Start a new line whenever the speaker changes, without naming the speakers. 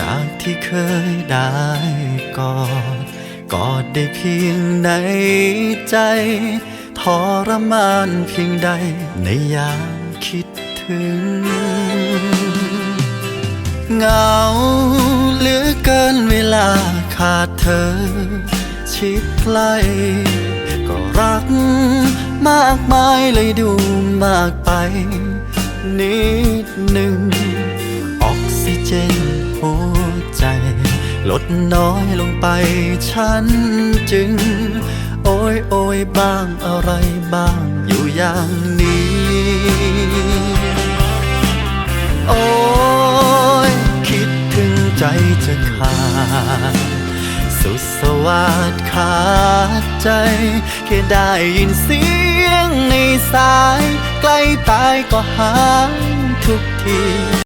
จากที่เคยได้กอดกอดได้เพียงในใจ ทรมานเพียงใดในยามคิดถึง เหงาเหลือเกินเวลาขาดเธอ ชิดใกล้ก็รักมากมายเลยดูมากไป นิดหนึ่ง ดน้อยลงไป ฉันจึง โอยโอยบ้างอะไรบ้างอยู่อย่างนี้ โอ้ยคิดถึงใจจะขาด สุดสวัสดขาดใจ แค่ได้ยินเสียงในสาย ใกล้ตายก็หายทุกที